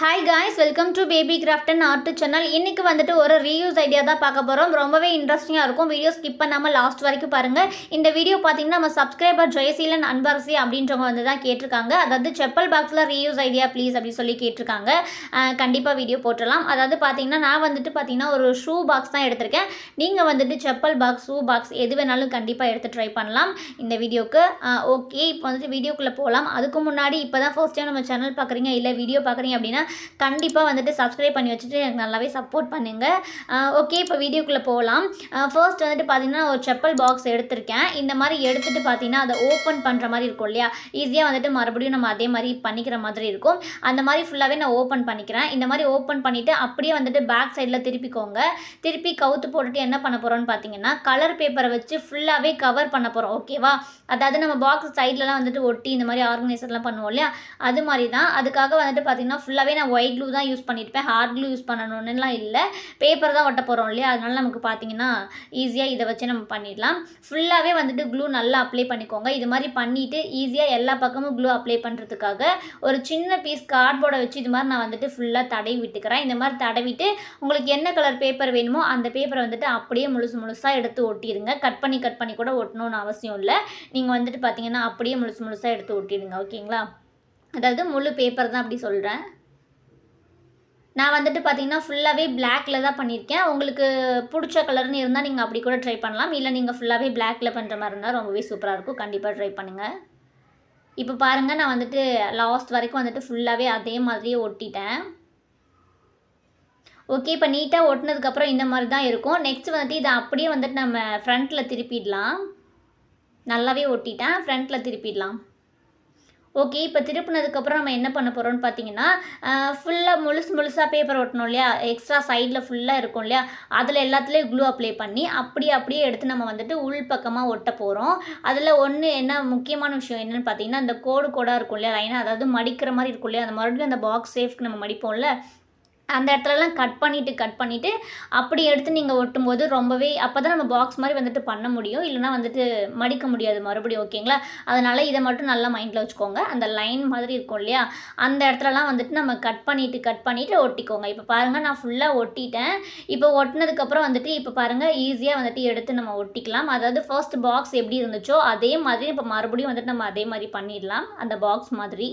Hi guys welcome to baby craft and art channel இன்னைக்கு வந்துட்டு ஒரு ரீயூஸ் ஐடியா தான் பார்க்க போகிறோம் ரொம்பவே இன்ட்ரெஸ்டிங்காக இருக்கும். வீடியோ ஸ்கிப் பண்ணாமல் லாஸ்ட் வரைக்கும் பாருங்கள் இந்த வீடியோ பார்த்தீங்கன்னா நம்ம சப்ஸ்கிரைபர் ஜெயசீலன் அன்பரசி அப்படின்றவங்க வந்து தான் கேட்டிருக்காங்க. அதாவது செப்பல் பாக்ஸில் ரீயூஸ் ஐடியா ப்ளீஸ் அப்படின்னு சொல்லி கேட்டிருக்காங்க. கண்டிப்பாக வீடியோ போட்டுடலாம். அதாவது பார்த்தீங்கன்னா நான் வந்துட்டு பார்த்தீங்கன்னா ஒரு ஷூ பாக்ஸ் தான் எடுத்திருக்கேன். நீங்கள் வந்துட்டு செப்பல் பாக்ஸ் ஷூ பாக்ஸ் எது வேணாலும் கண்டிப்பாக எடுத்து ட்ரை பண்ணலாம். இந்த வீடியோக்கு ஓகே இப்போ வந்துட்டு வீடியோக்குள்ளே போகலாம் அதுக்கு முன்னாடி இப்போ தான் ஃபர்ஸ்ட் டைம் நம்ம சேனல் பார்க்குறீங்க இல்லை வீடியோ பார்க்குறீங்க அப்படின்னா கண்டிப்பாக வந்துட்டு சப்ஸ்கிரைப் பண்ணி வச்சுட்டு எனக்கு நல்லாவே சப்போர்ட் பண்ணுங்கள் ஓகே இப்போ வீடியோக்குள்ளே போகலாம். ஃபர்ஸ்ட் வந்துட்டு பார்த்தீங்கன்னா ஒரு செப்பல் பாக்ஸ் எடுத்திருக்கேன். இந்த மாதிரி எடுத்துகிட்டு பார்த்தீங்கன்னா அதை ஓப்பன் பண்ணுற மாதிரி இருக்கும் இல்லையா? ஈஸியாக வந்துட்டு மறுபடியும் நம்ம அதே மாதிரி பண்ணிக்கிற மாதிரி இருக்கும். அந்த மாதிரி ஃபுல்லாகவே நான் ஓப்பன் பண்ணிக்கிறேன். இந்த மாதிரி ஓப்பன் பண்ணிவிட்டு அப்படியே வந்துட்டு பேக் சைடில் திருப்பிக்கோங்க. திருப்பி கவுத்து போட்டுட்டு என்ன பண்ண போகிறோம்னு பார்த்தீங்கன்னா கலர் பேப்பரை வச்சு ஃபுல்லாகவே கவர் பண்ண போகிறோம் ஓகேவா அதாவது நம்ம பாக்ஸ் சைட்லலாம் வந்துட்டு ஒட்டி இந்த மாதிரி ஆர்கனைசர்லாம் பண்ணுவோம் இல்லையா? அது மாதிரி தான். அதுக்காக வந்துட்டு பார்த்தீங்கன்னா ஃபுல்லாகவே நான் ஒயிட் க்ளூ தான் யூஸ் பண்ணியிருப்பேன் ஹார்ட் க்ளூ யூஸ் பண்ணணும்னுலாம் இல்லை. பேப்பர் தான் ஒட்ட போகிறோம் இல்லையா? அதனால நமக்கு பார்த்தீங்கன்னா ஈஸியாக இதை வச்சு நம்ம பண்ணிடலாம். ஃபுல்லாகவே வந்துட்டு க்ளூ நல்லா அப்ளை பண்ணிக்கோங்க. இது மாதிரி பண்ணிவிட்டு ஈஸியாக எல்லா பக்கமும் க்ளூ அப்ளை பண்ணுறதுக்காக ஒரு சின்ன பீஸ் கார்ட்போர்டை வச்சு இது மாதிரி நான் வந்துட்டு ஃபுல்லாக தடவி விட்டுக்கிறேன். இந்த மாதிரி தடவிட்டு உங்களுக்கு என்ன கலர் பேப்பர் வேணுமோ அந்த பேப்பரை வந்துட்டு அப்படியே முழுசு முழுசாக எடுத்து ஒட்டிடுங்க. கட் பண்ணி கட் பண்ணி கூட ஒட்டணும்னு அவசியம் இல்லை. நீங்கள் வந்துட்டு பார்த்தீங்கன்னா அப்படியே முழுசு முழுசாக எடுத்து ஒட்டிடுங்க. ஓகேங்களா அதாவது முழு பேப்பர் தான் அப்படி சொல்கிறேன் நான் வந்துட்டு பார்த்தீங்கன்னா ஃபுல்லாகவே பிளாக்ல தான் பண்ணியிருக்கேன். உங்களுக்கு பிடிச்ச கலர்னு இருந்தால் நீங்கள் அப்படி கூட ட்ரை பண்ணலாம். இல்லை நீங்கள் ஃபுல்லாகவே பிளாக்ல பண்ணுற மாதிரி இருந்தால் ரொம்பவே சூப்பராக இருக்கும். கண்டிப்பாக ட்ரை பண்ணுங்கள் இப்போ பாருங்கள் நான் வந்துட்டு லாஸ்ட் வரைக்கும் வந்துட்டு ஃபுல்லாகவே அதே மாதிரியே ஒட்டிட்டேன். ஓகே இப்போ நீட்டாக ஒட்டினதுக்கப்புறம் இந்த மாதிரி தான் இருக்கும். நெக்ஸ்ட் வந்துட்டு இதை அப்படியே வந்துட்டு நம்ம ஃப்ரண்ட்டில் திருப்பிடலாம். நல்லாவே ஒட்டிட்டேன். ஃப்ரண்ட்டில் திருப்பிடலாம். ஓகே இப்போ திருப்பினதுக்கப்புறம் நம்ம என்ன பண்ண போகிறோம்னு பார்த்தீங்கன்னா ஃபுல்லாக முழுசு முழுசாக பேப்பர் ஒட்டணும் இல்லையா? எக்ஸ்ட்ரா சைடில் ஃபுல்லாக இருக்கும் இல்லையா? அதில் எல்லாத்துலேயும் க்ளூ அப்ளை பண்ணி அப்படியே அப்படியே எடுத்து நம்ம வந்துட்டு உள் பக்கமாக ஒட்ட போகிறோம் அதில் ஒன்று என்ன முக்கியமான விஷயம் என்னென்னு பார்த்தீங்கன்னா இந்த கோடு கோடாக இருக்கும் இல்லையா? லைனாக அதாவது மடிக்கிற மாதிரி இருக்கும் இல்லையா? அந்த மறுபடியும் அந்த பாக்ஸ் சேஃப்க்கு நம்ம மடிப்போம்ல. அந்த இடத்துலலாம் கட் பண்ணிவிட்டு கட் பண்ணிவிட்டு அப்படி எடுத்து நீங்கள் ஒட்டும்போது ரொம்பவே அப்போ தான் நம்ம பாக்ஸ் மாதிரி வந்துட்டு பண்ண முடியும். இல்லைனா வந்துட்டு மடிக்க முடியாது மறுபடியும் ஓகேங்களா அதனால் இதை மட்டும் நல்லா மைண்டில் வச்சுக்கோங்க. அந்த லைன் மாதிரி இருக்கும் இல்லையா? அந்த இடத்துலலாம் வந்துட்டு நம்ம கட் பண்ணிவிட்டு கட் பண்ணிவிட்டு ஒட்டிக்கோங்க. இப்போ பாருங்கள் நான் ஃபுல்லாக ஒட்டிட்டேன். இப்போ ஒட்டினதுக்கப்புறம் வந்துட்டு இப்போ பாருங்கள் ஈஸியாக வந்துட்டு எடுத்து நம்ம ஒட்டிக்கலாம். அதாவது ஃபர்ஸ்ட் பாக்ஸ் எப்படி இருந்துச்சோ அதே மாதிரி இப்போ மறுபடியும் வந்துட்டு நம்ம அதே மாதிரி பண்ணிடலாம். அந்த பாக்ஸ் மாதிரி.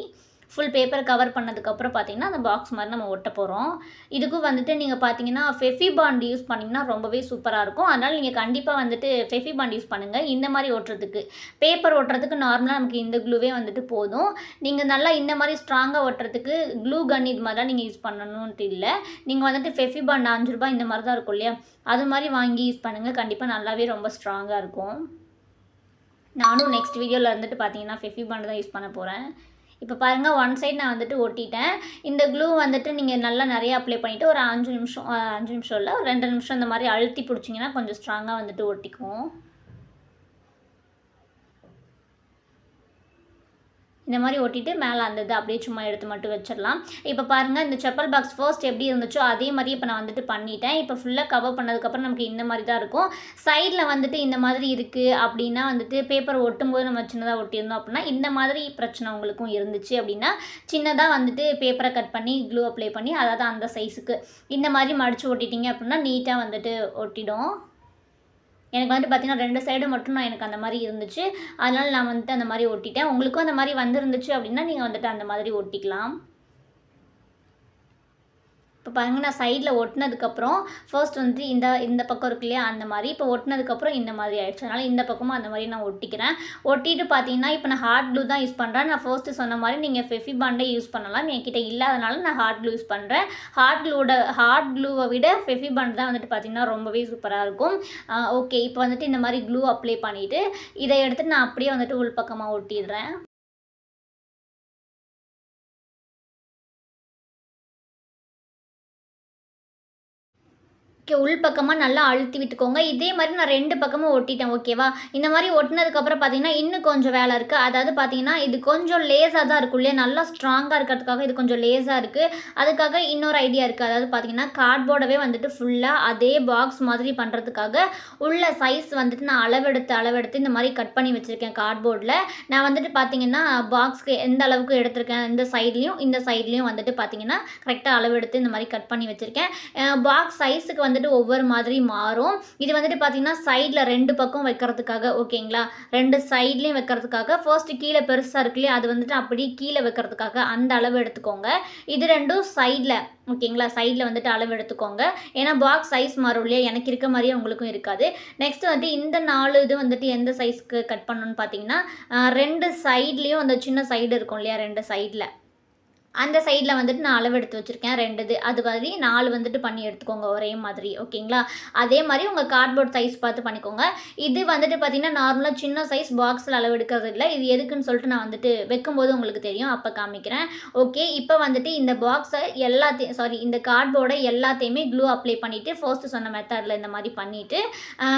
ஃபுல் பேப்பர் கவர் பண்ணதுக்கப்புறம் பார்த்தீங்கன்னா அந்த பாக்ஸ் மாதிரி நம்ம ஒட்ட போகிறோம் இதுக்கும் வந்துட்டு நீங்கள் பார்த்தீங்கன்னா ஃபெஃபி பாண்ட் யூஸ் பண்ணிங்கன்னா ரொம்பவே சூப்பராக இருக்கும். அதனால் நீங்கள் கண்டிப்பாக வந்துட்டு ஃபெஃபி பாண்ட் யூஸ் பண்ணுங்கள் இந்த மாதிரி ஒட்டுறதுக்கு. பேப்பர் ஒட்டுறதுக்கு நார்மலாக நமக்கு இந்த க்ளூவே வந்துட்டு போதும். நீங்கள் நல்லா இந்த மாதிரி ஸ்ட்ராங்காக ஒட்டுறதுக்கு க்ளூ கன் இது மாதிரிலாம் நீங்கள் யூஸ் பண்ணணுன்ட்டு இல்லை. நீங்கள் வந்துட்டு ஃபெஃபி பாண்ட் அஞ்சு ரூபாய் இந்த மாதிரி தான் இருக்கும் இல்லையா? அது மாதிரி வாங்கி யூஸ் பண்ணுங்கள் கண்டிப்பாக நல்லாவே ரொம்ப ஸ்ட்ராங்காக இருக்கும். நானும் நெக்ஸ்ட் வீடியோவில் இருந்துட்டு பார்த்தீங்கன்னா ஃபெஃபி பாண்ட் தான் யூஸ் பண்ண போகிறேன் இப்போ பாருங்கள் ஒன் சைடு நான் வந்துட்டு ஒட்டிட்டேன் இந்த க்ளூ வந்துட்டு நீங்கள் நல்லா நிறையா அப்ளை பண்ணிவிட்டு ஒரு அஞ்சு நிமிஷம் அஞ்சு நிமிஷம் இல்லை ஒரு ரெண்டு நிமிஷம் இந்த மாதிரி அழுத்தி பிடிச்சிங்கன்னா கொஞ்சம் ஸ்ட்ராங்காக வந்துட்டு ஒட்டிக்கும் இந்த மாதிரி ஒட்டிட்டு மேலே அந்த இது அப்படியே சும்மா எடுத்து மட்டும் வச்சிடலாம். இப்போ பாருங்கள் இந்த செப்பல் பாக்ஸ் ஃபர்ஸ்ட் எப்படி இருந்துச்சோ அதே மாதிரி இப்போ நான் வந்துட்டு பண்ணிட்டேன். இப்போ ஃபுல்லாக கவர் பண்ணதுக்கப்புறம் நமக்கு இந்த மாதிரி தான் இருக்கும். சைடில் வந்துட்டு இந்த மாதிரி இருக்குது அப்படின்னா வந்துட்டு பேப்பர் ஒட்டும்போது நம்ம சின்னதாக ஒட்டியிருந்தோம் அப்படின்னா இந்த மாதிரி பிரச்சனை உங்களுக்கும் இருந்துச்சு அப்படின்னா சின்னதாக வந்துட்டு பேப்பரை கட் பண்ணி க்ளூ அப்ளை பண்ணி அதாவது அந்த சைஸுக்கு இந்த மாதிரி மடித்து ஒட்டிட்டீங்க அப்படின்னா நீட்டாக வந்துட்டு ஒட்டிடும். எனக்கு வந்து பார்த்திங்கன்னா ரெண்டு சைடு மட்டும் நான் எனக்கு அந்த மாதிரி இருந்துச்சு. அதனால் நான் வந்துட்டு அந்த மாதிரி ஒட்டிட்டேன் உங்களுக்கும் அந்த மாதிரி வந்துருந்துச்சு அப்படின்னா நீங்கள் வந்துட்டு அந்த மாதிரி ஒட்டிக்கலாம் இப்போ பாருங்கள் நான் சைடில் ஒட்டினதுக்கப்புறம் ஃபர்ஸ்ட் வந்துட்டு இந்த இந்த பக்கம் இருக்கு இல்லையா அந்த மாதிரி. இப்போ ஒட்டினதுக்கப்புறம் இந்த மாதிரி ஆயிடுச்சு. அதனால் இந்த பக்கமும் அந்த மாதிரி நான் ஒட்டிக்கிறேன். ஒட்டிட்டு பார்த்தீங்கன்னா இப்போ நான் ஹார்ட் க்ளூ தான் யூஸ் பண்ணுறேன் நான் ஃபர்ஸ்ட்டு சொன்ன மாதிரி நீங்கள் ஃபெஃபி பாண்டே யூஸ் பண்ணலாம். என்கிட்ட இல்லாதனால நான் ஹார்ட் க்ளூ யூஸ் பண்ணுறேன் ஹார்ட் க்ளூவோட ஹார்ட் க்ளூவை விட ஃபெஃபி பாண்ட் தான் வந்துட்டு பார்த்திங்கன்னா ரொம்பவே சூப்பராக இருக்கும். ஓகே இப்போ வந்துட்டு இந்த மாதிரி க்ளூ அப்ளை பண்ணிவிட்டு இதை எடுத்துட்டு நான் அப்படியே வந்துட்டு உள்பக்கமாக ஒட்டிடுறேன். உள்பக்கமாக உள் பக்கமாக நல்லா அழுத்தி விட்டுக்கோங்க. இதே மாதிரி நான் ரெண்டு பக்கமும் ஒட்டிட்டேன் ஓகேவா? இந்த மாதிரி ஒட்டினதுக்கப்புறம் பார்த்தீங்கன்னா இன்னும் கொஞ்சம் வேலை இருக்குது அதாவது பார்த்தீங்கன்னா இது கொஞ்சம் லேஸாக தான் இருக்கும் இல்லையா நல்லா ஸ்ட்ராங்காக இருக்கிறதுக்காக இது கொஞ்சம் லேஸாக இருக்குது அதுக்காக இன்னொரு ஐடியா இருக்குது அதாவது பார்த்தீங்கன்னா கார்ட்போர்டவே வந்துட்டு ஃபுல்லாக அதே பாக்ஸ் மாதிரி பண்ணுறதுக்காக உள்ள சைஸ் வந்துட்டு நான் அளவெடுத்து அளவெடுத்து இந்த மாதிரி கட் பண்ணி வச்சுருக்கேன் கார்ட்போர்டில் நான் வந்துட்டு பார்த்தீங்கன்னா பாக்ஸ்க்கு எந்த அளவுக்கு எடுத்திருக்கேன் இந்த சைட்லேயும் இந்த சைட்லேயும் வந்துட்டு பார்த்தீங்கன்னா கரெக்டாக அளவெடுத்து இந்த மாதிரி கட் பண்ணி வச்சுருக்கேன். பாக்ஸ் சைஸுக்கு வந்து வந்துட்டு ஒவ்வொரு மாதிரி மாறும். இது வந்துட்டு பார்த்தீங்கன்னா சைடில் ரெண்டு பக்கம் வைக்கிறதுக்காக ஓகேங்களா? ரெண்டு சைட்லேயும் வைக்கிறதுக்காக ஃபர்ஸ்ட் கீழே பெருசாக இருக்கு இல்லையா? அது வந்துட்டு அப்படியே கீழே வைக்கிறதுக்காக அந்த அளவு எடுத்துக்கோங்க. இது ரெண்டும் சைடில் ஓகேங்களா? சைடில் வந்துட்டு அளவு எடுத்துக்கோங்க. ஏன்னா பாக்ஸ் சைஸ் மாறும் இல்லையா? எனக்கு இருக்க மாதிரியே உங்களுக்கும் இருக்காது. நெக்ஸ்ட் வந்துட்டு இந்த நாலு இது வந்துட்டு எந்த சைஸ்க்கு கட் பண்ணணும்னு பார்த்தீங்கன்னா ரெண்டு சைட்லேயும் அந்த சின்ன சைடு இருக்கும் இல்லையா? ரெண்டு சைடில் அந்த சைடில் வந்துட்டு நான் அளவு எடுத்து வச்சுருக்கேன் ரெண்டு இது அது மாதிரி நாலு வந்துட்டு பண்ணி எடுத்துக்கோங்க ஒரே மாதிரி. ஓகேங்களா? அதே மாதிரி உங்கள் கார்ட்போர்ட் சைஸ் பார்த்து பண்ணிக்கோங்க. இது வந்துட்டு பார்த்தீங்கன்னா நார்மலாக சின்ன சைஸ் பாக்ஸில் அளவு எடுக்கிறது இல்லை. இது எதுக்குன்னு சொல்லிட்டு நான் வந்துட்டு வைக்கும்போது உங்களுக்கு தெரியும். அப்போ காமிக்கிறேன். ஓகே இப்போ வந்துட்டு இந்த பாக்ஸை எல்லாத்தையும் சாரி இந்த கார்ட்போர்டை எல்லாத்தையுமே க்ளூ அப்ளை பண்ணிவிட்டு ஃபர்ஸ்ட்டு சொன்ன மெத்தடில் இந்த மாதிரி பண்ணிவிட்டு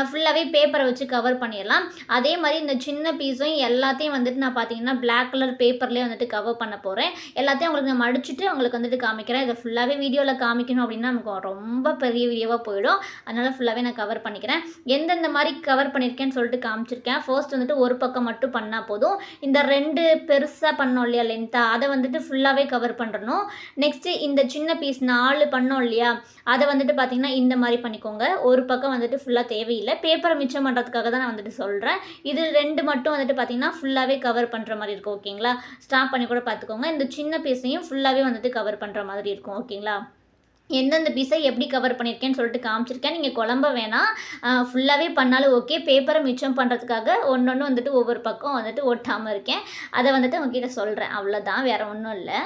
ஃபுல்லாகவே பேப்பரை வச்சு கவர் பண்ணிடலாம். அதே மாதிரி இந்த சின்ன பீஸும் எல்லாத்தையும் வந்துட்டு நான் பார்த்தீங்கன்னா பிளாக் கலர் பேப்பர்லேயே வந்துட்டு கவர் பண்ண போகிறேன் எல்லாத்தையும் உங்களுக்கு நான் மடிச்சுட்டு உங்களுக்கு வந்துட்டு காமிக்கிறேன். இதை ஃபுல்லாகவே வீடியோவில் காமிக்கணும் அப்படின்னா நமக்கு ரொம்ப பெரிய வீடியோவாக போயிடும். அதனால் ஃபுல்லாகவே நான் கவர் பண்ணிக்கிறேன். எந்தெந்த மாதிரி கவர் பண்ணியிருக்கேன்னு சொல்லிட்டு காமிச்சிருக்கேன். ஃபர்ஸ்ட் வந்துட்டு ஒரு பக்கம் மட்டும் பண்ணால் போதும். இந்த ரெண்டு பெருசாக பண்ணோம் இல்லையா லென்த்தாக அதை வந்துட்டு ஃபுல்லாகவே கவர் பண்ணுறணும் நெக்ஸ்ட்டு இந்த சின்ன பீஸ் நாலு பண்ணோம் இல்லையா அதை வந்துட்டு பார்த்தீங்கன்னா இந்த மாதிரி பண்ணிக்கோங்க. ஒரு பக்கம் வந்துட்டு ஃபுல்லாக தேவையில்லை. பேப்பரை மிச்சம் பண்ணுறதுக்காக தான் நான் வந்துட்டு சொல்கிறேன் இது ரெண்டு மட்டும் வந்துட்டு பார்த்தீங்கன்னா ஃபுல்லாகவே கவர் பண்ணுற மாதிரி இருக்கும் ஓகேங்களா ஸ்டாப் பண்ணி கூட பார்த்துக்கோங்க இந்த சின்ன பீஸையும் ஃபுல்லாகவே வந்துட்டு கவர் பண்ணுற மாதிரி இருக்கும் ஓகேங்களா எந்தெந்த பீஸை எப்படி கவர் பண்ணியிருக்கேன்னு சொல்லிட்டு காமிச்சிருக்கேன். நீங்கள் குழம்ப வேணாம். ஃபுல்லாகவே பண்ணாலும் ஓகே பேப்பரை மிச்சம் பண்ணுறதுக்காக ஒன்று ஒன்று வந்துட்டு ஒவ்வொரு பக்கம் வந்துட்டு ஒட்டாமல் இருக்கேன். அதை வந்துட்டு உங்ககிட்ட சொல்கிறேன் அவ்வளோதான் வேறு ஒன்றும் இல்லை.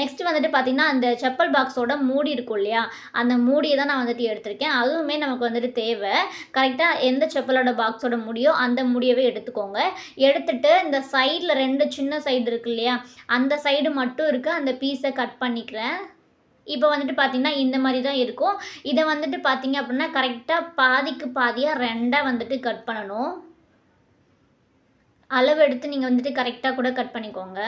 நெக்ஸ்ட் வந்துட்டு பார்த்திங்கன்னா அந்த செப்பல் பாக்ஸோட மூடி இருக்கும் இல்லையா? அந்த மூடியை தான் நான் வந்துட்டு எடுத்திருக்கேன். அதுவுமே நமக்கு வந்துட்டு தேவை. கரெக்டாக எந்த செப்பலோட பாக்ஸோட முடியோ அந்த முடியவே எடுத்துக்கோங்க. எடுத்துட்டு இந்த சைடில் ரெண்டு சின்ன சைடு இருக்கு இல்லையா? அந்த சைடு மட்டும் இருக்குது அந்த பீஸை கட் பண்ணிக்கிறேன். இப்போ வந்துட்டு பார்த்தீங்கன்னா இந்த மாதிரி தான் இருக்கும். இதை வந்துட்டு பார்த்தீங்க அப்படின்னா கரெக்டாக பாதிக்கு பாதியாக ரெண்டாக வந்துட்டு கட் பண்ணணும். அளவு எடுத்து நீங்கள் வந்துட்டு கரெக்டாக கூட கட் பண்ணிக்கோங்க.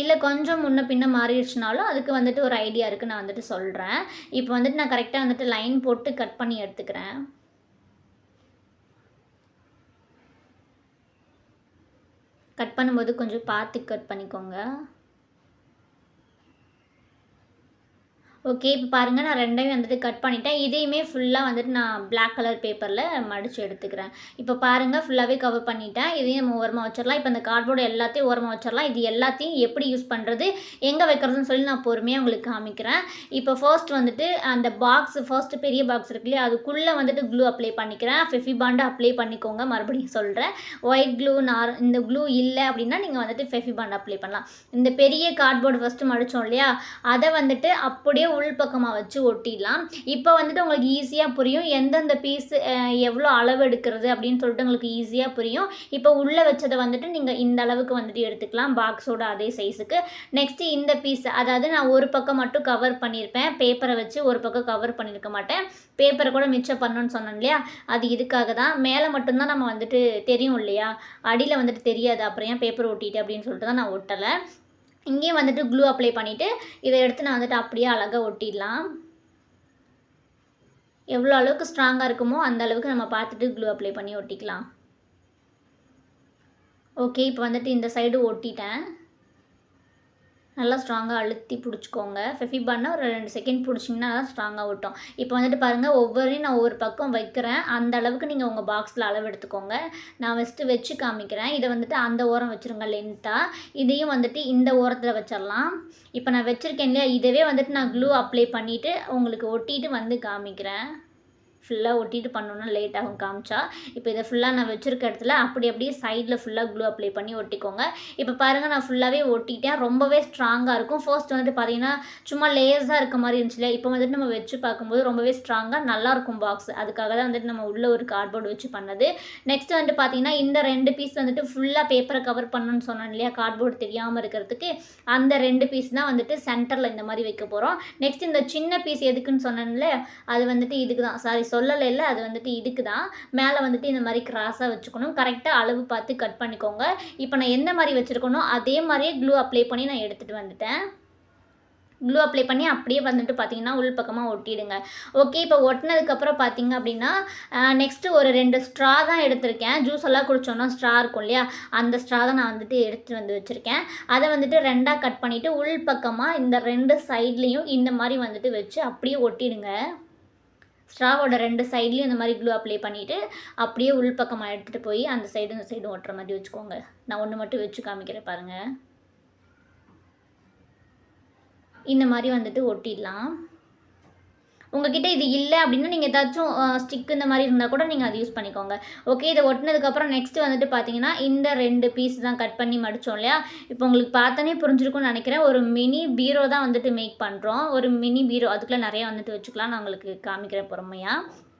இல்லை கொஞ்சம் முன்ன பின்ன மாறிடுச்சுனாலும் அதுக்கு வந்துட்டு ஒரு ஐடியா இருக்குது நான் வந்துட்டு சொல்கிறேன் இப்போ வந்துட்டு நான் கரெக்டாக வந்துட்டு லைன் போட்டு கட் பண்ணி எடுத்துக்கிறேன். கட் பண்ணும்போது கொஞ்சம் பார்த்து கட் பண்ணிக்கோங்க. ஓகே இப்போ பாருங்கள் நான் ரெண்டையும் வந்துட்டு கட் பண்ணிட்டேன். இதையுமே ஃபுல்லாக வந்துட்டு நான் பிளாக் கலர் பேப்பரில் மடித்து எடுத்துக்கிறேன். இப்போ பாருங்கள் ஃபுல்லாகவே கவர் பண்ணிட்டேன். இதையும் நம்ம ஓரமாக வச்சிடலாம். இப்போ இந்த கார்ட்போர்டு எல்லாத்தையும் ஓரமாக வச்சிடலாம். இது எல்லாத்தையும் எப்படி யூஸ் பண்ணுறது எங்கே வைக்கிறதுன்னு சொல்லி நான் பொறுமையாக உங்களுக்கு காமிக்கிறேன். இப்போ ஃபர்ஸ்ட் வந்துட்டு அந்த பாக்ஸ் ஃபர்ஸ்ட் பெரிய பாக்ஸ் இருக்கு இல்லையா அதுக்குள்ளே வந்துட்டு க்ளூ அப்ளை பண்ணிக்கிறேன். ஃபெஃபி பாண்டு அப்ளை பண்ணிக்கோங்க மறுபடியும் சொல்கிறேன் ஒயிட் க்ளூ நார் இந்த க்ளூ இல்லை அப்படின்னா நீங்கள் வந்துட்டு ஃபெஃபி பாண்ட் அப்ளை பண்ணலாம். இந்த பெரிய கார்ட்போர்டு ஃபஸ்ட்டு மடித்தோம் இல்லையா அதை வந்துட்டு அப்படியே உள்பக்கமாக வச்சு ஒட்டிடலாம். இப்போ வந்துட்டு உங்களுக்கு ஈஸியாக புரியும். எந்தெந்த பீஸ் எவ்வளோ அளவு எடுக்கிறது அப்படின்னு சொல்லிட்டு உங்களுக்கு ஈஸியாக புரியும். இப்போ உள்ளே வச்சதை வந்துட்டு நீங்கள் இந்த அளவுக்கு வந்துட்டு எடுத்துக்கலாம். பாக்ஸோட அதே சைஸுக்கு நெக்ஸ்ட்டு இந்த பீஸ் அதாவது நான் ஒரு பக்கம் மட்டும் கவர் பண்ணியிருப்பேன் பேப்பரை வச்சு ஒரு பக்கம் கவர் பண்ணியிருக்க மாட்டேன். பேப்பரை கூட மிச்சம் பண்ணணும்னு சொன்னோம் இல்லையா? அது இதுக்காக தான். மேலே மட்டும்தான் நம்ம வந்துட்டு தெரியும் இல்லையா? அடியில் வந்துட்டு தெரியாது. அப்புறம் ஏன் பேப்பர் ஒட்டிட்டு அப்படின்னு சொல்லிட்டு தான் நான் ஒட்டலை. இங்கேயும் வந்துட்டு க்ளூ அப்ளை பண்ணிவிட்டு இதை எடுத்து நான் வந்துட்டு அப்படியே அழகாக ஒட்டிடலாம். எவ்வளோ அளவுக்கு ஸ்ட்ராங்காக இருக்குமோ அந்த அளவுக்கு நம்ம பார்த்துட்டு க்ளூ அப்ளை பண்ணி ஒட்டிக்கலாம். ஓகே இப்போ வந்துட்டு இந்த சைடு ஒட்டிட்டேன். நல்லா ஸ்ட்ராங்காக அழுத்தி பிடிச்சிக்கோங்க. ஃபெஃபி பண்ண ஒரு ரெண்டு செகண்ட் பிடிச்சிங்கன்னா நல்லா ஸ்ட்ராங்காக விட்டோம் இப்போ வந்துட்டு பாருங்கள் ஒவ்வொரையும் நான் ஒரு பக்கம் வைக்கிறேன். அந்த அளவுக்கு நீங்கள் உங்கள் பாக்ஸில் அளவு எடுத்துக்கோங்க. நான் ஃபஸ்ட்டு வச்சு காமிக்கிறேன். இதை வந்துட்டு அந்த ஓரம் வச்சுருங்க லென்த்தாக இதையும் வந்துட்டு இந்த ஓரத்தில் வச்சிடலாம். இப்போ நான் வச்சுருக்கேன் இல்லையா? இதவே வந்துட்டு நான் க்ளூ அப்ளை பண்ணிவிட்டு உங்களுக்கு ஒட்டிட்டு வந்து காமிக்கிறேன். ஃபுல்லாக ஒட்டிட்டு பண்ணணும்னா லேட் ஆகும் காமிச்சா. இப்போ இதை ஃபுல்லாக நான் வச்சுருக்க இடத்துல அப்படி அப்படியே சைடில் ஃபுல்லாக க்ளூ அப்ளை பண்ணி ஒட்டிக்கோங்க. இப்போ பாருங்கள் நான் ஃபுல்லாகவே ஒட்டிட்டேன். ரொம்பவே ஸ்ட்ராங்காக இருக்கும். ஃபர்ஸ்ட் வந்துட்டு பார்த்தீங்கன்னா சும்மா லேஸாக இருக்க மாதிரி இருந்துச்சுல. இப்போ வந்துட்டு நம்ம வச்சு பார்க்கும்போது ரொம்பவே ஸ்ட்ராங்காக நல்லாயிருக்கும் பாக்ஸ் அதுக்காக தான் வந்துட்டு நம்ம உள்ளே ஒரு கார்ட்போர்டு வச்சு பண்ணது. நெக்ஸ்ட் வந்துட்டு பார்த்தீங்கன்னா இந்த ரெண்டு பீஸ் வந்துட்டு ஃபுல்லாக பேப்பரை கவர் பண்ணணும்னு சொன்னோம் இல்லையா? கார்ட்போர்டு தெரியாமல் இருக்கிறதுக்கு. அந்த ரெண்டு பீஸ் தான் வந்துட்டு சென்டரில் இந்த மாதிரி வைக்க போகிறோம் நெக்ஸ்ட் இந்த சின்ன பீஸ் எதுக்குன்னு சொன்னேன்ல அது வந்துட்டு இதுக்கு தான். சாரி சொல்லலை இல்லை அது வந்துட்டு இதுக்கு தான். மேலே வந்துட்டு இந்த மாதிரி கிராஸாக வச்சுக்கணும். கரெக்டாக அளவு பார்த்து கட் பண்ணிக்கோங்க. இப்போ நான் எந்த மாதிரி வச்சுருக்கணும் அதே மாதிரியே க்ளூ அப்ளை பண்ணி நான் எடுத்துகிட்டு வந்துட்டேன். க்ளூ அப்ளை பண்ணி அப்படியே வந்துட்டு பார்த்தீங்கன்னா உள் பக்கமாக ஒட்டிடுங்க. ஓகே இப்போ ஒட்டினதுக்கப்புறம் பார்த்தீங்க அப்படின்னா நெக்ஸ்ட்டு ஒரு ரெண்டு ஸ்ட்ரா தான் எடுத்திருக்கேன். ஜூஸ் எல்லாம் குடித்தோன்னா ஸ்ட்ரா இருக்கும் இல்லையா? அந்த ஸ்ட்ரா தான் நான் வந்துட்டு எடுத்துகிட்டு வந்து வச்சுருக்கேன். அதை வந்துட்டு ரெண்டாக கட் பண்ணிவிட்டு உள் பக்கமாக இந்த ரெண்டு சைட்லேயும் இந்த மாதிரி வந்துட்டு வச்சு அப்படியே ஒட்டிடுங்க. ஸ்ட்ராவோட ரெண்டு சைட்லேயும் இந்த மாதிரி க்ளூ அப்ளை பண்ணிவிட்டு அப்படியே உள்பக்கமாக எடுத்துகிட்டு போய் அந்த சைடு இந்த சைடு ஒட்டுற மாதிரி வச்சுக்கோங்க. நான் ஒன்று மட்டும் வச்சு காமிக்கிறேன் பாருங்கள் இந்த மாதிரி வந்துட்டு ஒட்டிடலாம். உங்ககிட்ட இது இல்லை அப்படின்னா நீங்கள் ஏதாச்சும் ஸ்டிக் இந்த மாதிரி இருந்தால் கூட நீங்கள் அதை யூஸ் பண்ணிக்கோங்க. ஓகே இதை ஒட்டினதுக்கப்புறம் நெக்ஸ்ட் வந்துட்டு பார்த்தீங்கன்னா இந்த ரெண்டு பீஸ் தான் கட் பண்ணி மடித்தோம் இல்லையா? இப்போ உங்களுக்கு பார்த்தோன்னே புரிஞ்சிருக்கும்னு நினைக்கிறேன். ஒரு மினி பீரோ தான் வந்துட்டு மேக் பண்ணுறோம் ஒரு மினி பீரோ அதுக்குள்ளே நிறையா வந்துட்டு வச்சுக்கலாம். நான் உங்களுக்கு காமிக்கிறேன் பொறுமையாக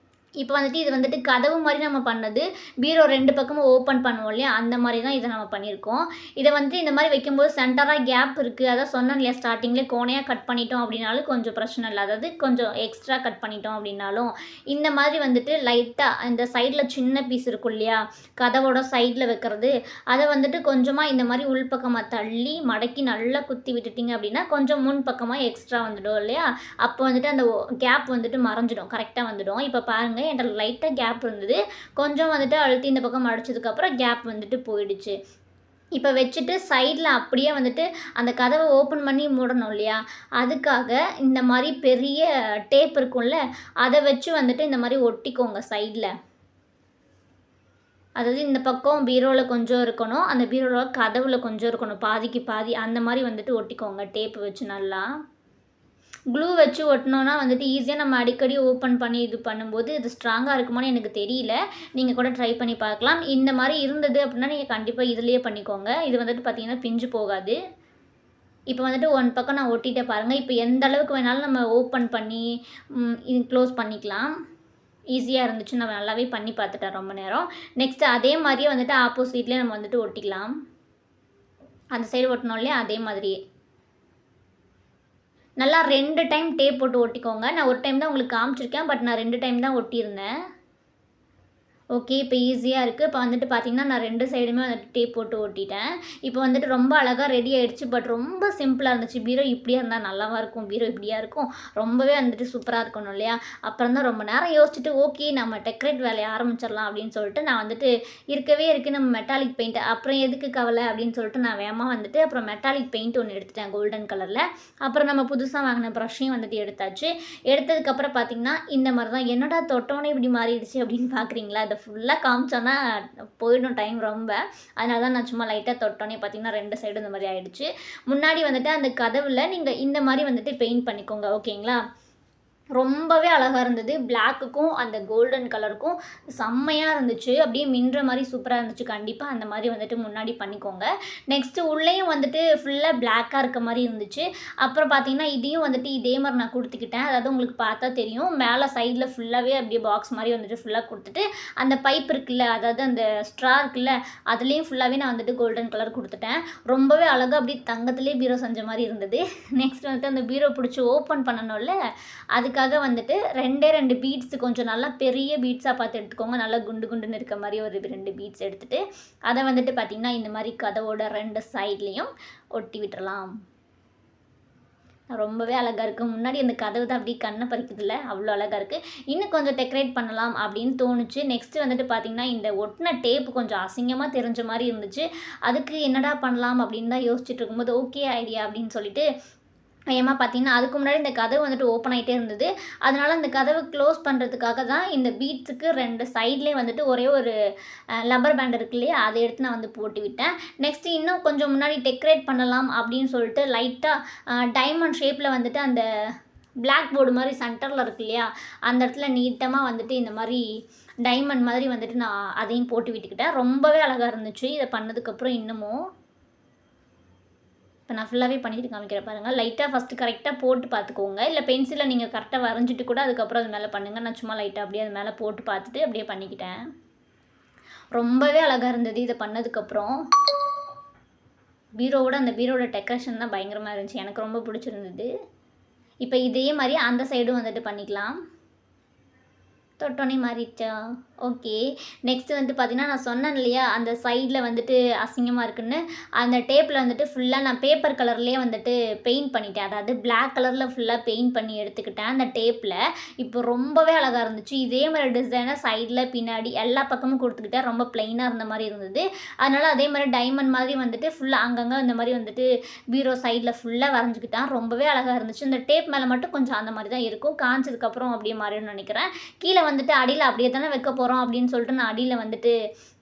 இப்போ வந்துட்டு இது வந்துட்டு கதவு மாதிரி நம்ம பண்ணது. பீரோ ரெண்டு பக்கமும் ஓப்பன் பண்ணுவோம் இல்லையா? அந்த மாதிரி தான் இதை நம்ம பண்ணியிருக்கோம். இதை வந்துட்டு இந்த மாதிரி வைக்கும்போது சென்டராக கேப் இருக்குது அதான் சொன்னேன் இல்லையா? ஸ்டார்டிங்கில் கோணையாக கட் பண்ணிட்டோம் அப்படின்னாலும் கொஞ்சம் பிரச்சனை இல்லை. அதாவது கொஞ்சம் எக்ஸ்ட்ரா கட் பண்ணிட்டோம் அப்படின்னாலும் இந்த மாதிரி வந்துட்டு லைட்டாக இந்த சைடில் சின்ன பீஸ் இருக்கும் இல்லையா? கதவோட சைடில் வைக்கிறது. அதை வந்துட்டு கொஞ்சமாக இந்த மாதிரி உள்பக்கமாக தள்ளி மடக்கி நல்லா குத்தி விட்டுட்டிங்க அப்படின்னா கொஞ்சம் முன் பக்கமாக எக்ஸ்ட்ரா வந்துடும் இல்லையா? அப்போ வந்துட்டு அந்த கேப் வந்துட்டு மறைஞ்சிடும். கரெக்டாக வந்துடும். இப்போ பாருங்கள் என்கிட்ட லைட்டாக கேப் இருந்தது. கொஞ்சம் வந்துட்டு அழுத்தி இந்த பக்கம் அடைச்சதுக்கப்புறம் கேப் வந்துட்டு போயிடுச்சு. இப்போ வச்சுட்டு சைடில் அப்படியே வந்துட்டு அந்த கதவை ஓப்பன் பண்ணி மூடணும் இல்லையா? அதுக்காக இந்த மாதிரி பெரிய டேப் இருக்கும்ல அதை வச்சு வந்துட்டு இந்த மாதிரி ஒட்டிக்கோங்க சைடில் அதாவது இந்த பக்கம் பீரோவில் கொஞ்சம் இருக்கணும் அந்த பீரோவில் கதவில் கொஞ்சம் இருக்கணும் பாதிக்கு பாதி அந்த மாதிரி வந்துட்டு ஒட்டிக்கோங்க டேப்பு வச்சு நல்லா. க்ளூ வச்சு ஒட்டினோன்னா வந்துட்டு ஈஸியாக நம்ம அடிக்கடி ஓப்பன் பண்ணி இது பண்ணும்போது இது ஸ்ட்ராங்காக இருக்குமான்னு எனக்கு தெரியல. நீங்கள் கூட ட்ரை பண்ணி பார்க்கலாம். இந்த மாதிரி இருந்தது அப்படின்னா நீங்கள் கண்டிப்பாக இதுலேயே பண்ணிக்கோங்க. இது வந்துட்டு பார்த்திங்கன்னா பிஞ்சு போகாது. இப்போ வந்துட்டு ஒன் பக்கம் நான் ஒட்டிட்டே பாருங்கள் இப்போ எந்த அளவுக்கு வேணாலும் நம்ம ஓப்பன் பண்ணி இது க்ளோஸ் பண்ணிக்கலாம். ஈஸியாக இருந்துச்சு. நான் நல்லாவே பண்ணி பார்த்துட்டேன் ரொம்ப நேரம். நெக்ஸ்ட் அதே மாதிரியே வந்துட்டு ஆப்போசிட்லேயே நம்ம வந்துட்டு ஒட்டிக்கலாம். அந்த சைடு ஒட்டினோம் அதே மாதிரியே. நல்லா ரெண்டு டைம் டேப் போட்டு ஒட்டிக்கோங்க. நான் ஒரு டைம் தான் உங்களுக்கு காமிச்சிருக்கேன் பட் நான் ரெண்டு டைம் தான் ஒட்டியிருந்தேன். ஓகே இப்போ ஈஸியாக இருக்குது இப்போ வந்துட்டு பார்த்தீங்கன்னா நான் ரெண்டு சைடுமே வந்துட்டு டேப் போட்டு ஓட்டிட்டேன். இப்போ வந்துட்டு ரொம்ப அழகாக ரெடி ஆகிடுச்சு பட் ரொம்ப சிம்பிளாக இருந்துச்சு. பீரோ இப்படியா இருந்தால் நல்லாவா இருக்கும்? பீரோ இப்படியா இருக்கும்? ரொம்பவே வந்துட்டு சூப்பராக இருக்கணும் இல்லையா? அப்புறம் தான் ரொம்ப நேரம் யோசிச்சுட்டு ஓகே நம்ம டெக்கரேட் வேலையை ஆரம்பிச்சிடலாம் அப்படின்னு சொல்லிட்டு நான் வந்துட்டு இருக்கவே இருக்குது நம்ம மெட்டாலிக் பெயிண்ட் அப்புறம் எதுக்கு கவலை அப்படின்னு சொல்லிட்டு நான் வேகமாக வந்துட்டு அப்புறம் மெட்டாலிக் பெயிண்ட் ஒன்று எடுத்துட்டேன் கோல்டன் கலரில் அப்புறம் நம்ம புதுசாக வாங்கின ப்ரஷ்ஷையும் வந்துட்டு எடுத்தாச்சு. எடுத்ததுக்கப்புறம் பார்த்தீங்கன்னா இந்த மாதிரி தான் என்னடா தொட்டோன்னே இப்படி மாறிடுச்சு அப்படின்னு பார்க்குறீங்களா அதை ஃபுல்லாக காமிச்சோன்னா போயிடும் டைம் ரொம்ப. அதனால தான் நான் சும்மா லைட்டாக தொட்டோன்னே பார்த்தீங்கன்னா ரெண்டு சைடும் இந்த மாதிரி ஆகிடுச்சு முன்னாடி வந்துட்டு அந்த கதவில் நீங்கள் இந்த மாதிரி வந்துட்டு பெயிண்ட் பண்ணிக்கோங்க ஓகேங்களா ரொம்பவே அழகாக இருந்தது. பிளாக்குக்கும் அந்த கோல்டன் கலருக்கும் செம்மையாக இருந்துச்சு. அப்படியே மின்ற மாதிரி சூப்பராக இருந்துச்சு. கண்டிப்பாக அந்த மாதிரி வந்துட்டு முன்னாடி பண்ணிக்கோங்க. நெக்ஸ்ட்டு உள்ளேயும் வந்துட்டு ஃபுல்லாக பிளாக்காக இருக்க மாதிரி இருந்துச்சு. அப்புறம் பார்த்தீங்கன்னா இதையும் வந்துட்டு இதே மாதிரி நான் கொடுத்துக்கிட்டேன். அதாவது உங்களுக்கு பார்த்தா தெரியும். மேலே சைடில் ஃபுல்லாகவே அப்படியே பாக்ஸ் மாதிரி வந்துட்டு ஃபுல்லாக கொடுத்துட்டு அந்த பைப் இருக்குல்ல அதாவது அந்த ஸ்ட்ரா இருக்குல்ல அதுலேயும் ஃபுல்லாகவே நான் வந்துட்டு கோல்டன் கலர் கொடுத்துட்டேன். ரொம்பவே அழகாக அப்படியே தங்கத்திலே பீரோ செஞ்ச மாதிரி இருந்தது. நெக்ஸ்ட் வந்துட்டு அந்த பீரோ பிடிச்சி ஓப்பன் பண்ணணும்ல அதுக்காக வந்துட்டு ரெண்டே ரெண்டு பீட்ஸ் கொஞ்சம் நல்லா பெரிய பீட்ஸாக பார்த்து எடுத்துக்கோங்க. நல்லா குண்டு குண்டுன்னு இருக்க மாதிரி ஒரு ரெண்டு பீட்ஸ் எடுத்துகிட்டு அதை வந்துட்டு பார்த்திங்கன்னா இந்த மாதிரி கதவோட ரெண்டு சைட்லேயும் ஒட்டி விட்டுறலாம். ரொம்பவே அழகாக இருக்குது முன்னாடி அந்த கதவு தான் அப்படியே கண்ணை பறிக்குதுல்ல அவ்வளோ அழகாக இருக்குது இன்னும் கொஞ்சம் டெக்கரேட் பண்ணலாம் அப்படின்னு தோணுச்சு. நெக்ஸ்ட் வந்துட்டு பார்த்திங்கன்னா இந்த ஒட்டின டேப் கொஞ்சம் அசிங்கமாக தெரிஞ்ச மாதிரி இருந்துச்சு. அதுக்கு என்னடா பண்ணலாம் அப்படின்னு தான் யோசிச்சுட்டு இருக்கும்போது ஓகே ஐடியா அப்படின்னு சொல்லிட்டு ஏமா பார்த்தீங்கன்னா அதுக்கு முன்னாடி இந்த கதவு வந்துட்டு ஓப்பன் ஆகிட்டே இருந்தது. அதனால் அந்த கதவை க்ளோஸ் பண்ணுறதுக்காக தான் இந்த பீட்ஸுக்கு ரெண்டு சைட்லேயும் வந்துட்டு ஒரே ஒரு லப்பர் பேண்ட் இருக்கு இல்லையா அதை எடுத்து நான் வந்து போட்டு விட்டேன். நெக்ஸ்ட் இன்னும் கொஞ்சம் முன்னாடி டெக்கரேட் பண்ணலாம் அப்படின்னு சொல்லிட்டு லைட்டாக டைமண்ட் ஷேப்பில் வந்துட்டு அந்த பிளாக் போர்டு மாதிரி சென்டரில் இருக்கு இல்லையா அந்த இடத்துல நீட்டமாக வந்துட்டு இந்த மாதிரி டைமண்ட் மாதிரி வந்துட்டு நான் அதையும் போட்டு விட்டுக்கிட்டேன். ரொம்பவே அழகாக இருந்துச்சு. இதை பண்ணதுக்கப்புறம் இன்னமும் இப்போ நான் ஃபுல்லாகவே பண்ணிட்டு காமிக்கிறேன் பாருங்கள் லைட்டாக ஃபஸ்ட்டு கரெக்டாக போட்டு பார்த்துக்கோங்க இல்லை பென்சிலை நீங்கள் கரெக்டாக வரைஞ்சிட்டு கூட அதுக்கப்புறம் அது மேலே பண்ணுங்கள் நான் சும்மா லைட்டாக அப்படியே அது மேலே போட்டு பார்த்துட்டு அப்படியே பண்ணிக்கிட்டேன். ரொம்பவே அழகாக இருந்தது இதை பண்ணதுக்கப்புறம். பீரோவோட அந்த பீரோட டெக்கரேஷன் தான் பயங்கரமாக இருந்துச்சு. எனக்கு ரொம்ப பிடிச்சிருந்தது. இப்போ இதே மாதிரி அந்த சைடும் வந்துட்டு பண்ணிக்கலாம். தொட்டோனே மாறிடுச்சா? ஓகே நெக்ஸ்ட்டு வந்து பார்த்தீங்கன்னா நான் சொன்னேன் இல்லையா அந்த சைடில் வந்துட்டு அசிங்கமாக இருக்குன்னு. அந்த டேப்பில் வந்துட்டு ஃபுல்லாக நான் பேப்பர் கலர்லேயே வந்துட்டு பெயிண்ட் பண்ணிட்டேன். அதாவது பிளாக் கலரில் ஃபுல்லாக பெயிண்ட் பண்ணி எடுத்துக்கிட்டேன் அந்த டேப்பில் இப்போ ரொம்பவே அழகாக இருந்துச்சு. இதே மாதிரி டிசைனாக சைடில் பின்னாடி எல்லா பக்கமும் கொடுத்துக்கிட்டேன். ரொம்ப ப்ளைனாக இருந்த மாதிரி இருந்தது. அதனால் அதே மாதிரி டைமண்ட் மாதிரி வந்துட்டு ஃபுல்லாக அங்கங்கே இந்த மாதிரி வந்துட்டு பீரோ சைடில் ஃபுல்லாக வரைஞ்சிக்கிட்டேன். ரொம்பவே அழகாக இருந்துச்சு. இந்த டேப் மேலே மட்டும் கொஞ்சம் அந்த மாதிரி தான் இருக்கும். காஞ்சதுக்கப்புறம் அப்படியே மாறிடும்னு நினைக்கிறேன். கீழே வந்துட்டு அடியில் அப்படியே தானே வைக்க போகிறோம் அப்படின்னு சொல்லிட்டு நான் அடியில் வந்துட்டு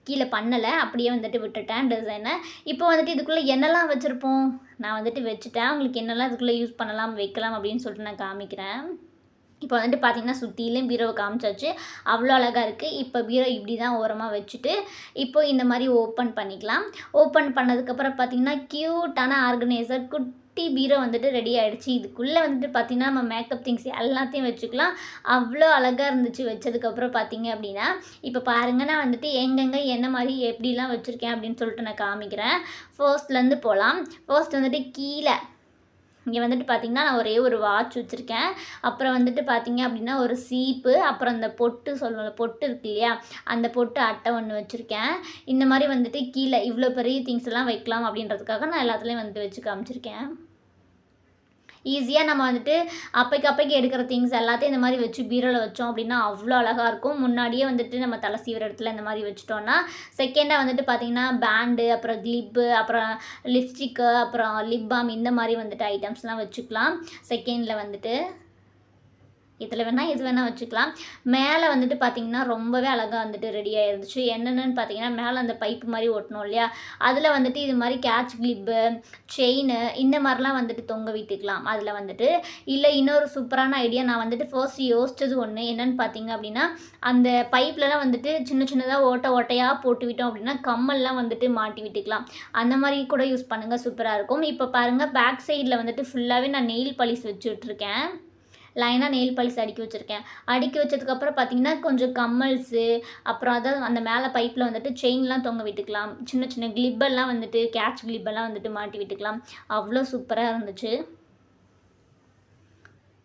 கீழே பண்ணலை அப்படியே வந்துட்டு விட்டுட்டேன் டிசைனை இப்போ வந்துட்டு இதுக்குள்ளே என்னெல்லாம் வச்சுருப்போம்? நான் வந்துட்டு வச்சுட்டேன். உங்களுக்கு என்னெல்லாம் இதுக்குள்ளே யூஸ் பண்ணலாம் வைக்கலாம் அப்படின்னு சொல்லிட்டு நான் காமிக்கிறேன். இப்போ வந்துட்டு பார்த்தீங்கன்னா சுற்றிலும் பீரோவை காமிச்சாச்சு. அவ்வளோ அழகாக இருக்குது இப்போ பீரோ இப்படி தான் ஓரமாக வச்சுட்டு இப்போ இந்த மாதிரி ஓப்பன் பண்ணிக்கலாம். ஓப்பன் பண்ணதுக்கப்புறம் பார்த்தீங்கன்னா க்யூட்டான ஆர்கனைசர் குட் குட்டி பீரோ வந்துட்டு ரெடி ஆகிடுச்சு இதுக்குள்ளே வந்துட்டு பார்த்திங்கன்னா நம்ம மேக்கப் திங்ஸ் எல்லாத்தையும் வச்சுக்கலாம். அவ்வளோ அழகாக இருந்துச்சு வச்சதுக்கப்புறம் பார்த்திங்க அப்படின்னா இப்போ பாருங்கள் நான் வந்துட்டு எங்கெங்கே என்ன மாதிரி எப்படிலாம் வச்சுருக்கேன் அப்படின்னு சொல்லிட்டு நான் காமிக்கிறேன். ஃபர்ஸ்ட்லேருந்து போகலாம் ஃபர்ஸ்ட் வந்துட்டு கீழே இங்கே வந்துட்டு பார்த்திங்கன்னா நான் ஒரே ஒரு வாட்ச் வச்சுருக்கேன். அப்புறம் வந்துட்டு பார்த்திங்க அப்படின்னா ஒரு சீப்பு அப்புறம் அந்த பொட்டு சொல்லுவோம்ல பொட்டு இருக்கு இல்லையா? அந்த பொட்டு அட்டை ஒன்று வச்சுருக்கேன். இந்த மாதிரி வந்துட்டு கீழே இவ்வளோ பெரிய திங்ஸ் எல்லாம் வைக்கலாம் அப்படின்றதுக்காக நான் எல்லாத்துலேயும் வந்துட்டு வச்சு காமிச்சிருக்கேன். ஈஸியாக நம்ம வந்துட்டு அப்பைக்கு அப்பைக்கு எடுக்கிற திங்ஸ் எல்லாத்தையும் இந்த மாதிரி வச்சு பீரோவில் வச்சோம் அப்படின்னா அவ்வளோ அழகாக இருக்கும். முன்னாடியே வந்துட்டு நம்ம தலை சீவிர இடத்துல இந்த மாதிரி வச்சுட்டோன்னா செகண்டாக வந்துட்டு பார்த்திங்கன்னா பேண்டு அப்புறம் கிளிப்பு அப்புறம் லிப்ஸ்டிக்கு அப்புறம் லிப் பாம் இந்த மாதிரி வந்துட்டு ஐட்டம்ஸ்லாம் வச்சுக்கலாம். செகண்டில் வந்துட்டு இதில் வேணால் எது வேணால் வச்சுக்கலாம். மேலே வந்துட்டு பார்த்திங்கன்னா ரொம்பவே அழகாக வந்துட்டு ரெடி ஆயிருந்துச்சு. என்னென்னு பார்த்தீங்கன்னா மேலே அந்த பைப்பு மாதிரி ஒட்டணும் இல்லையா? அதில் வந்துட்டு இது மாதிரி கேட்ச் கிளிப்பு செயின் இந்த மாதிரிலாம் வந்துட்டு தொங்க விட்டுக்கலாம் அதில் வந்துட்டு. இல்லை இன்னொரு சூப்பரான ஐடியா நான் வந்துட்டு ஃபர்ஸ்ட் யோசிச்சது ஒன்று என்னென்னு பார்த்தீங்க அப்படின்னா அந்த பைப்லலாம் வந்துட்டு சின்ன சின்னதாக ஓட்டை ஓட்டையாக போட்டு விட்டோம் அப்படின்னா கம்மல்லாம் வந்துட்டு மாட்டி விட்டுக்கலாம். அந்த மாதிரி கூட யூஸ் பண்ணுங்கள் சூப்பராக இருக்கும். இப்போ பாருங்கள் பேக் சைடில் வந்துட்டு ஃபுல்லாகவே நான் நெயில் பாலிஷ் வச்சு விட்ருக்கேன் லைனாக நெயில் பாலிஸ் அடுக்கி வச்சுருக்கேன். அடுக்கி வச்சதுக்கப்புறம் பார்த்திங்கன்னா கொஞ்சம் கம்மல்ஸு அப்புறம் அதான் அந்த மேலே பைப்பில் வந்துட்டு செயின்லாம் தொங்க விட்டுக்கலாம். சின்ன சின்ன கிளிப்பெல்லாம் வந்துட்டு கேட்ச் கிளிப்பெல்லாம் வந்துட்டு மாட்டி விட்டுக்கலாம். அவ்வளோ சூப்பராக இருந்துச்சு.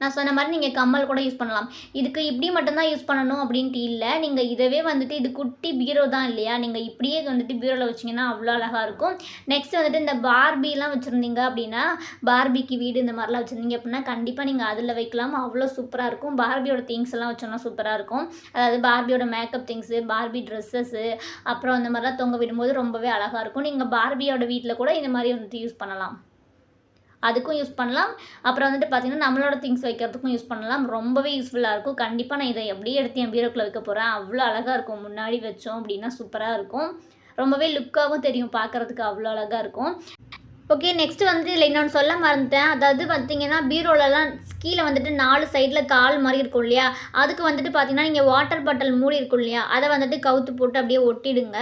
நான் சொன்ன மாதிரி நீங்கள் கம்மல் கூட யூஸ் பண்ணலாம். இதுக்கு இப்படி மட்டும்தான் யூஸ் பண்ணணும் அப்படின்ட்டு இல்லை. நீங்கள் இதவே வந்துட்டு இது குட்டி பீரோ தான் இல்லையா? நீங்கள் இப்படியே வந்துட்டு பீரோவில் வச்சிங்கன்னா அவ்வளோ அழகாக இருக்கும். நெக்ஸ்ட் வந்துட்டு இந்த பார்பிலாம் வச்சுருந்தீங்க அப்படின்னா பார்பிக்கு வீடு இந்த மாதிரிலாம் வச்சுருந்தீங்க அப்படின்னா கண்டிப்பாக நீங்கள் அதில் வைக்கலாம். அவ்வளோ சூப்பராக இருக்கும். பார்பியோட திங்ஸ் எல்லாம் வச்சோம்னா சூப்பராக இருக்கும். அதாவது பார்பியோட மேக்கப் திங்ஸு பார்பி ட்ரெஸ்ஸஸ்ஸு அப்புறம் அந்த மாதிரிலாம் தொங்க விடும்போது ரொம்பவே அழகாக இருக்கும். நீங்கள் பார்பியோட வீட்டில் கூட இந்த மாதிரி வந்துட்டு யூஸ் பண்ணலாம். அதுக்கும் யூஸ் பண்ணலாம். அப்புறம் வந்துட்டு பார்த்திங்கன்னா நம்மளோட திங்ஸ் வைக்கிறதுக்கும் யூஸ் பண்ணலாம். ரொம்பவே யூஸ்ஃபுல்லாக இருக்கும். கண்டிப்பாக நான் இதை எப்படியே எடுத்து என் பீரோக்குள்ள வைக்க போகிறேன் அவ்வளோ அழகாக இருக்கும். முன்னாடி வச்சோம் அப்படின்னா சூப்பராக இருக்கும். ரொம்பவே லுக்காகவும் தெரியும். பார்க்குறதுக்கு அவ்வளோ அழகாக இருக்கும். ஓகே நெக்ஸ்ட் வந்து இதில் இன்னொன்று சொல்ல மறந்துட்டேன். அதாவது பார்த்தீங்கன்னா பீரோலலாம் கீழே வந்துட்டு நாலு சைடில் கால் மாதிரி இருக்கும் இல்லையா? அதுக்கு வந்துட்டு பார்த்தீங்கன்னா நீங்கள் வாட்டர் பாட்டில் மூடி இருக்கும் இல்லையா? அதை வந்துட்டு கவுத்து போட்டு அப்படியே ஒட்டிடுங்க.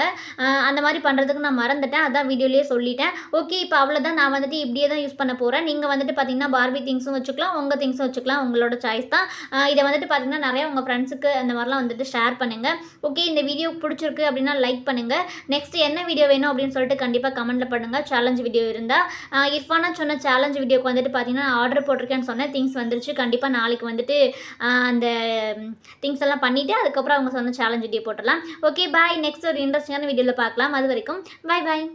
அந்த மாதிரி பண்ணுறதுக்கு நான் மறந்துட்டேன். அதான் வீடியோலேயே சொல்லிட்டேன். ஓகே இப்போ அவ்வளோதான் நான் வந்துட்டு இப்படியே தான் யூஸ் பண்ண போகிறேன் நீங்கள் வந்துட்டு பார்த்தீங்கன்னா பார்பி திங்ஸும் வச்சுக்கலாம். உங்கள் திங்ஸும் வச்சுக்கலாம். உங்களோட சாய்ஸ் தான். இதை வந்துட்டு பார்த்தீங்கன்னா நிறைய உங்கள் ஃப்ரெண்ட்ஸுக்கு அந்த மாதிரிலாம் வந்துட்டு ஷேர் பண்ணுங்கள் ஓகே இந்த வீடியோ பிடிச்சிருக்கு அப்படின்னா லைக் பண்ணுங்கள் நெக்ஸ்ட் என்ன வீடியோ வேணும் அப்படின்னு சொல்லிட்டு கண்டிப்பாக கமெண்ட்டில் பண்ணுங்கள் சேலஞ்ச் வீடியோ இருந்தால் இர்ஃபானா சொன்ன சேலஞ்ச் வீடியோக்கு வந்துட்டு பார்த்தீங்கன்னா ஆர்டர் போட்டிருக்கேன்னு சொன்னேன். திங்ஸ் வந்துருச்சு. கண்டிப்பாக நாளைக்கு வந்துட்டு அந்த திங்ஸ் எல்லாம் பண்ணிவிட்டு அதுக்கப்புறம் அவங்க சொன்ன சேலஞ்ச் வீடியோ போட்டுடலாம். ஓகே பாய் நெக்ஸ்ட் ஒரு இன்ட்ரெஸ்டிங்கான வீடியோவில் பார்க்கலாம். அது வரைக்கும் பாய் பாய்